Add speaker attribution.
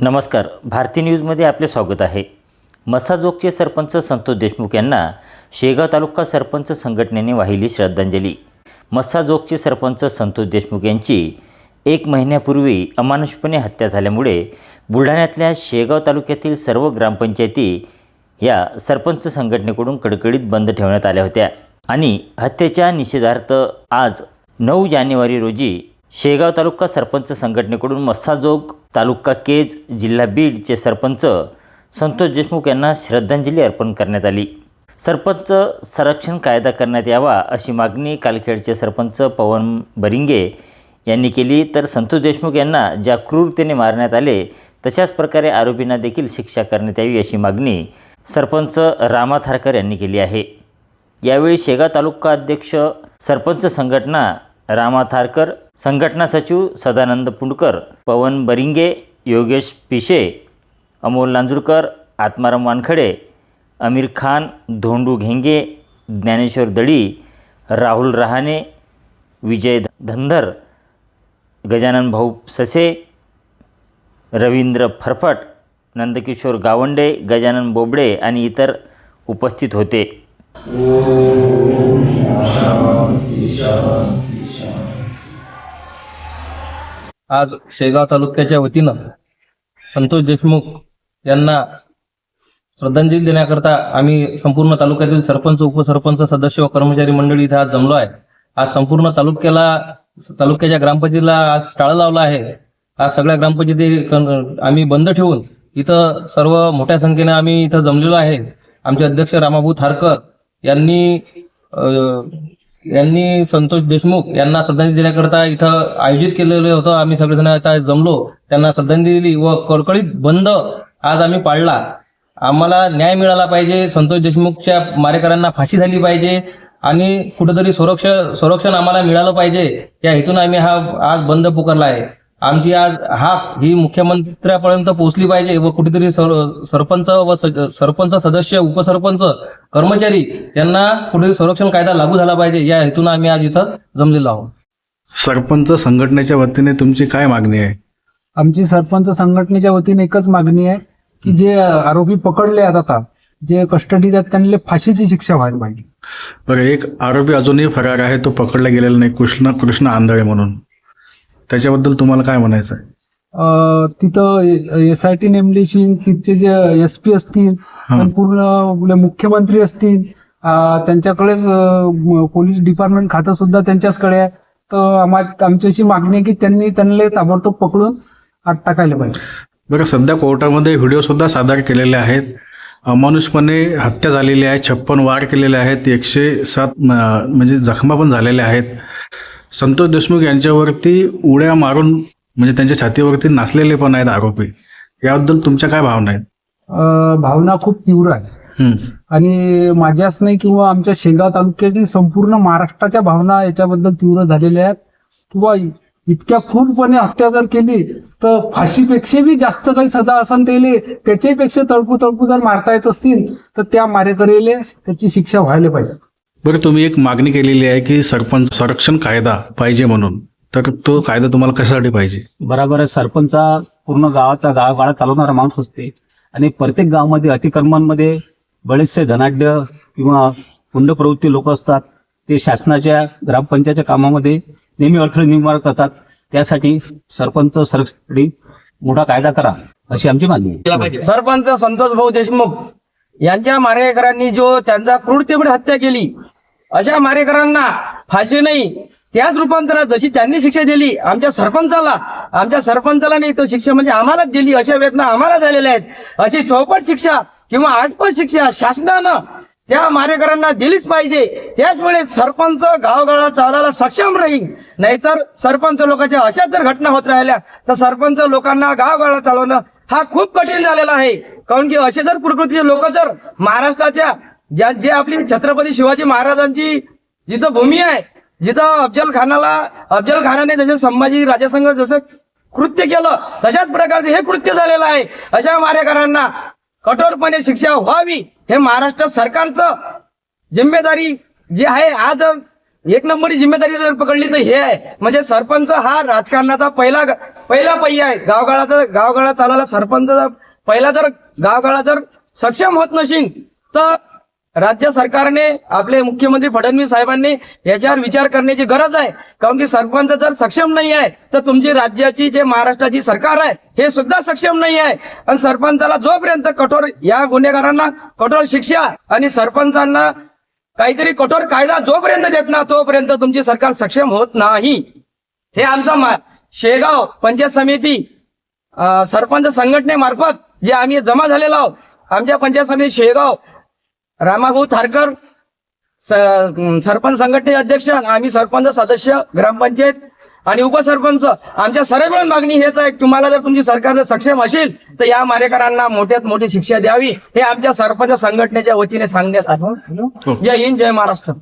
Speaker 1: नमस्कार. भारती न्यूजमध्ये आपले स्वागत आहे. मसाजोगचे सरपंच संतोष देशमुख यांना शेगाव तालुका सरपंच संघटनेने वाहिली श्रद्धांजली. मसाजोगचे सरपंच संतोष देशमुख यांची एक महिन्यापूर्वी अमानुषपणे हत्या झाल्यामुळे बुलढाण्यातल्या शेगाव तालुक्यातील सर्व ग्रामपंचायती या सरपंच संघटनेकडून कडकडीत बंद ठेवण्यात आल्या होत्या. आणि हत्येच्या निषेधार्थ आज नऊ जानेवारी रोजी शेगाव तालुका सरपंच संघटनेकडून मस्साजोग तालुका केज जिल्हा बीडचे सरपंच संतोष देशमुख यांना श्रद्धांजली अर्पण करण्यात आली. सरपंच संरक्षण कायदा करण्यात यावा अशी मागणी कालखेडचे सरपंच पवन बरिंगे यांनी केली. तर संतोष देशमुख यांना ज्या क्रूरतेने मारण्यात आले तशाच प्रकारे आरोपींना देखील शिक्षा करण्यात यावी अशी मागणी सरपंच रामा थारकर यांनी केली आहे. यावेळी शेगाव तालुका अध्यक्ष सरपंच संघटना रामा थारकर संघटना सचिव सदानंद पुंडकर पवन बरिंगे योगेश पिशे अमोल लांजूरकर आत्माराम वानखडे अमीर खान धोंडू घेंगे ज्ञानेश्वर दळी राहुल रहाणे विजय धंधर गजानन भाऊ ससे रवींद्र फरफट नंदकिशोर गावंडे गजानन बोबडे आणि इतर उपस्थित होते.
Speaker 2: आज शेगाव तालुक्याच्या वतीनं संतोष देशमुख यांना श्रद्धांजली देण्याकरता आम्ही संपूर्ण तालुक्यातील सरपंच उपसरपंच सदस्य व कर्मचारी मंडळी इथे आज जमलो आहे. आज संपूर्ण तालुक्याला तालुक्याच्या ग्रामपंचायतीला आज टाळं लावलं आहे. आज सगळ्या ग्रामपंचायती आम्ही बंद ठेवून इथं सर्व मोठ्या संख्येने आम्ही इथं जमलेलो आहे. आमचे अध्यक्ष रामाभाऊ थारकर यांनी यांनी संतोष देशमुख यांना श्रद्धांजली देण्याकरता इथं आयोजित केलेलं होतं. आम्ही सगळेजण आता जमलो. त्यांना श्रद्धांजली दिली व कडकडीत बंद आज आम्ही पाळला. आम्हाला न्याय मिळाला पाहिजे. संतोष देशमुखच्या मारेकऱ्यांना फाशी झाली पाहिजे आणि कुठंतरी संरक्षण संरक्षण आम्हाला मिळालं पाहिजे. या हेतून आम्ही हा आज बंद पुकारला आहे. आमची आज हाक ही मुख्यमंत्र्यापर्यंत पोहोचली पाहिजे व कुठेतरी सर- सरपंच व सरपंच सदस्य उपसरपंच कर्मचारी यांना कुठेतरी संरक्षण कायदा लागू झाला पाहिजे. या हेतून आम्ही आज इथं जमलेलो आहोत.
Speaker 3: सरपंच संघटनेच्या वतीने तुमची काय मागणी आहे?
Speaker 4: आमची सरपंच संघटनेच्या वतीने एकच मागणी आहे की जे आरोपी पकडले आहेत आता जे कस्टडीत आहेत त्यांना फाशीची शिक्षा व्हायला पाहिजे.
Speaker 3: बरं एक आरोपी अजूनही फरार आहे तो पकडला गेलेला नाही कृष्ण कृष्ण आंधळे म्हणून. त्याच्याबद्दल तुम्हाला काय म्हणायचं आहे
Speaker 4: अं, तिथं एस आय टी नेमलीची तिथचे जे एस पी असतील
Speaker 3: हा.
Speaker 4: पण पूर्ण आपले मुख्यमंत्री असतील अं, त्यांच्याकडेच अं, म- पोलीस डिपार्टमेंट खातं सुद्धा त्यांच्याचकडे आहे. तर आम्हा आमची अशी मागणी आहे की त्यांनी त्यांना ताबडतोब पकडून आत टाकायला पाहिजे.
Speaker 3: बरं सध्या कोर्टामध्ये व्हिडिओ सुद्धा सादर केलेले आहेत. अमानुषपणे हत्या झालेली आहे छप्पन वार केलेले आहेत एकशे सात म्हणजे जखमा पण झालेल्या आहेत. संतोष देशमुख यांच्यावरती उड्या मारून म्हणजे त्यांच्या छातीवरती नाचलेले पण आहेत आरोपी. याबद्दल तुमच्या काय भावना आहेत?
Speaker 4: भावना खूप तीव्र आहे. आणि माझ्याच नाही किंवा आमच्या शेगाव तालुक्यातील संपूर्ण महाराष्ट्राच्या भावना याच्याबद्दल तीव्र झालेल्या आहेत. किंवा इतक्या क्रूरपणे हत्या जर केली तर फाशीपेक्षा बी जास्त काही सजा असन त्याले त्याच्याही पेक्षा तळपू तळपू जर मारता येत असतील तर त्या मारेकरीले त्याची शिक्षा व्हायला पाहिजे.
Speaker 3: बरं तुम्ही एक मागणी केलेली आहे की सरपंच संरक्षण कायदा पाहिजे म्हणून. तर तो कायदा तुम्हाला कशासाठी पाहिजे?
Speaker 5: बराबर आहे. सरपंच हा पूर्ण गावाचा गावागाडा चालवणारा माणूस असते. आणि प्रत्येक गावामध्ये अतिक्रमणांमध्ये बरेचसे धनाढ्य किंवा कुंड प्रवृत्ती लोक असतात. ते शासनाच्या ग्रामपंचायतच्या कामामध्ये नेहमी अडथळे निर्माण करतात. त्यासाठी सरपंच संरक्षणासाठी मोठा कायदा करा अशी आमची मागणी आहे.
Speaker 6: सरपंच संतोष भाऊ देशमुख यांच्या मारेकरांनी जो त्यांचा क्रूरतेपणे हत्या केली अशा मारेकरांना फाशी नाही. त्याच रूपांतरात जशी त्यांनी शिक्षा दिली आमच्या सरपंचाला आमच्या सरपंचाला नाही तो शिक्षा म्हणजे आम्हालाच दिली अशा वेदना आम्हाला झालेल्या आहेत. अशी चौपट शिक्षा किंवा आठपट शिक्षा शासनानं त्या मारेकरांना दिलीच पाहिजे. त्याच वेळेस सरपंच गावगाळा चालायला सक्षम राहील. नाहीतर सरपंच लोकांच्या अशाच जर घटना होत राहिल्या तर सरपंच लोकांना गावगाळा चालवणं हा खूप कठीण झालेला आहे. कारण की असे जर प्रकृतीचे लोक जर महाराष्ट्राच्या ज्या जे आपली छत्रपती शिवाजी महाराजांची जिथं भूमी आहे जिथं अफजल खानाला अफजल खानाने जसे संभाजी राजासंघ जसं कृत्य केलं तशाच प्रकारचे हे कृत्य झालेलं आहे. अशा मारेकरांना कठोरपणे शिक्षा व्हावी हे महाराष्ट्र सरकारचं जिम्मेदारी जे आहे आज एक नंबरची जिम्मेदारी जर पकडली तर हे आहे. म्हणजे सरपंच हा राजकारणाचा पहिला पहिला पहिया आहे. गावगाळाचा गावगाळा चालायला सरपंच जर- पहिला जर गावगाळा जर सक्षम होत नशील तर राज्य सरकारने आपले मुख्यमंत्री फडणवीस साहेबांनी याच्यावर विचार करण्याची गरज आहे. कारण की सरपंच जर सक्षम नाही आहे तर तुमची राज्याची जे महाराष्ट्राची सरकार आहे हे सुद्धा सक्षम नाही आहे. आणि सरपंचाला जोपर्यंत कठोर या गुन्हेगारांना कठोर शिक्षा आणि सरपंचांना काहीतरी कठोर कायदा जोपर्यंत देत ना तोपर्यंत तुमची सरकार सक्षम होत नाही. हे आमचा मा- शेगाव पंचायत समिती सरपंच संघटनेमार्फत जे आम्ही जमा झालेलो आहोत आमच्या पंचायत समिती शेगाव रामाभाऊ थारकर सरपंच संघटने अध्यक्ष आम्ही सरपंच सदस्य ग्रामपंचायत आणि उपसरपंच. आमच्या सर्व मागणी हेच आहे तुम्हाला जर तुमची सरकार जर सक्षम असेल तर या मारेकरांना मोठ्यात मोठी शिक्षा द्यावी हे आमच्या सरपंच संघटनेच्या वतीने सांगण्यात आलं. जय हिंद जय महाराष्ट्र.